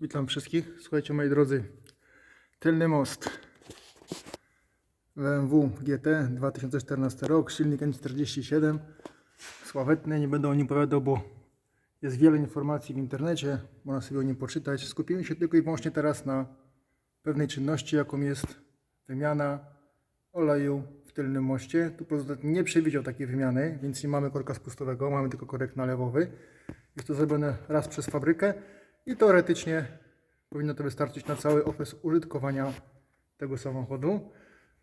Witam wszystkich. Słuchajcie moi drodzy, tylny most BMW GT 2014 rok, silnik N47, sławetny, nie będę o nim opowiadał, bo jest wiele informacji w internecie, można sobie o nim poczytać. Skupimy się tylko i wyłącznie teraz na pewnej czynności, jaką jest wymiana oleju w tylnym moście. Tu producent nie przewidział takiej wymiany, więc nie mamy korka spustowego, mamy tylko korek nalewowy. Jest to zrobione raz przez fabrykę i teoretycznie powinno to wystarczyć na cały okres użytkowania tego samochodu.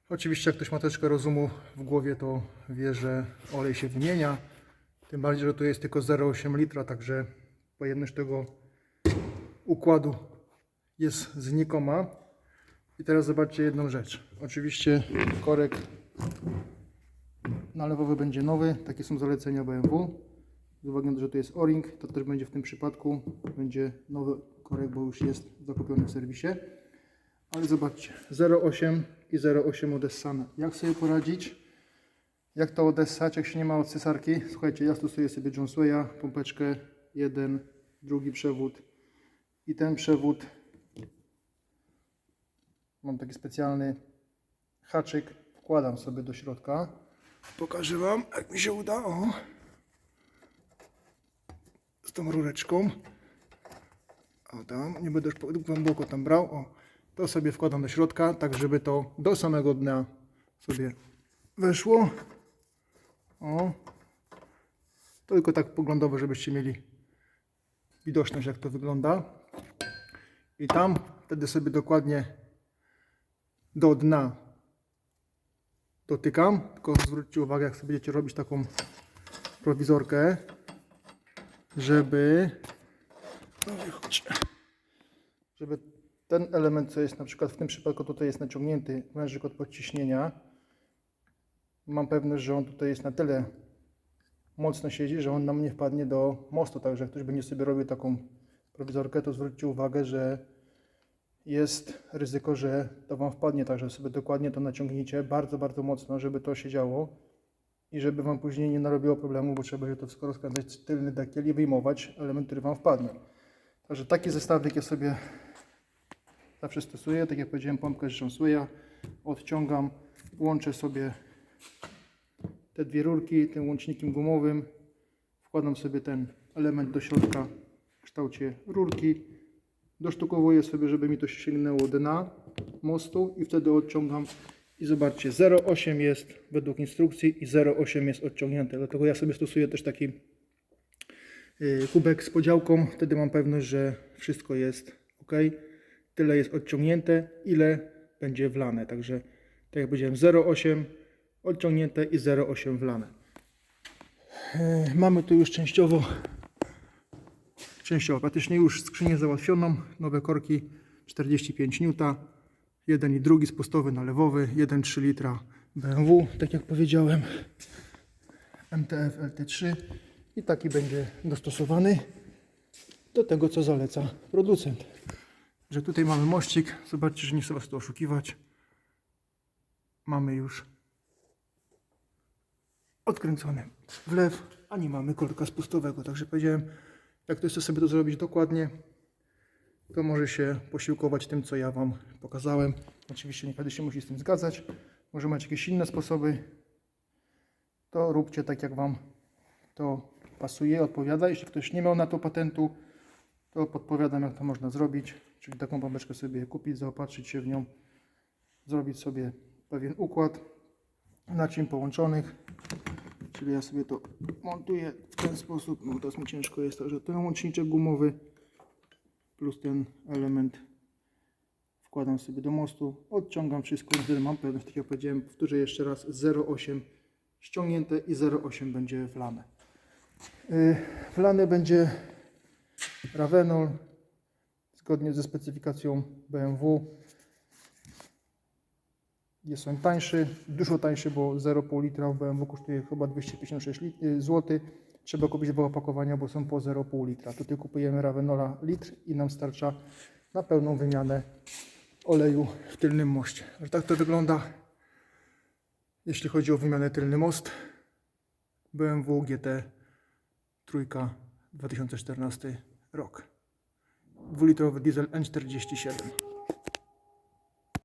Oczywiście jak ktoś ma troszkę rozumu w głowie, to wie, że olej się wymienia. Tym bardziej, że tu jest tylko 0,8 litra, także pojemność tego układu jest znikoma. I teraz zobaczcie jedną rzecz. Oczywiście korek nalewowy będzie nowy. Takie są zalecenia BMW. Z uwagi na to, że to jest O-ring, to też będzie w tym przypadku będzie nowy korek, bo już jest zakupiony w serwisie. Ale zobaczcie, 0,8 i 0,8 odessane. Jak sobie poradzić? Jak to odessać, jak się nie ma od cesarki? Słuchajcie, ja stosuję sobie Johnswaya, pompeczkę, jeden, drugi przewód i ten przewód. Mam taki specjalny haczyk, wkładam sobie do środka. Pokażę Wam, jak mi się uda. O tą rureczką. O tam, nie będę już głęboko tam brał. O, to sobie wkładam do środka, tak żeby to do samego dna sobie weszło. O, tylko tak poglądowo, żebyście mieli widoczność, jak to wygląda. I tam wtedy sobie dokładnie do dna dotykam. Tylko zwróćcie uwagę, jak sobie będziecie robić taką prowizorkę, żeby żeby ten element, co jest na przykład w tym przypadku tutaj jest naciągnięty wężyk od podciśnienia, mam pewność, że on tutaj jest na tyle mocno siedzi, że on nam nie wpadnie do mostu, także jak ktoś będzie sobie robił taką prowizorkę, to zwróćcie uwagę, że jest ryzyko, że to Wam wpadnie, także sobie dokładnie to naciągnijcie bardzo, bardzo mocno, żeby to się działo i żeby Wam później nie narobiło problemu, bo trzeba będzie to wszystko rozkręcać tylny dekiel i wyjmować element, który Wam wpadnie. Także taki zestawik ja sobie zawsze stosuję. Tak jak powiedziałem, pompkę z Johnswaya. Odciągam, łączę sobie te dwie rurki tym łącznikiem gumowym. Wkładam sobie ten element do środka w kształcie rurki. Dosztukowuję sobie, żeby mi to sięgnęło dna mostu i wtedy odciągam i zobaczcie, 0,8 jest według instrukcji i 0,8 jest odciągnięte. Dlatego ja sobie stosuję też taki y, kubek z podziałką. Wtedy mam pewność, że wszystko jest ok. Tyle jest odciągnięte, ile będzie wlane. Także tak jak powiedziałem, 0,8 odciągnięte i 0,8 wlane. Y, Mamy tu już częściowo, częściowo, praktycznie już skrzynię załatwioną. Nowe korki 45 N. Jeden i drugi spustowy nalewowy, 1,3 litra BMW, tak jak powiedziałem. MTF LT3 i taki będzie dostosowany do tego, co zaleca producent. Że tutaj mamy mościk, zobaczcie, że nie chcę Was tu oszukiwać. Mamy już odkręcony wlew, a nie mamy korka spustowego. Także powiedziałem, jak ktoś chce sobie to zrobić dokładnie, to może się posiłkować tym, co ja Wam pokazałem. Oczywiście nie każdy się musi z tym zgadzać. Może macie jakieś inne sposoby, to róbcie tak, jak Wam to pasuje, odpowiada. Jeśli ktoś nie miał na to patentu, to podpowiadam, jak to można zrobić. Czyli taką bombeczkę sobie kupić, zaopatrzyć się w nią, zrobić sobie pewien układ naczyń połączonych. Czyli ja sobie to montuję w ten sposób. No teraz mi ciężko jest, że ten łączniczek gumowy plus ten element wkładam sobie do mostu, odciągam wszystko, wtedy mam pewność, tak jak powiedziałem, powtórzę jeszcze raz, 0,8 ściągnięte i 0,8 będzie wlane. Yy, Wlane będzie Ravenol zgodnie ze specyfikacją BMW. Jest on tańszy, dużo tańszy, bo 0,5 litra w BMW kosztuje chyba 256 lit- y, zł. Trzeba kupić dwa opakowania, bo są po 0,5 litra. Tutaj kupujemy Ravenola litr i nam starcza na pełną wymianę oleju w tylnym moście. Że tak to wygląda, jeśli chodzi o wymianę tylny most. BMW GT trójka 2014 rok. dwulitrowy diesel N47.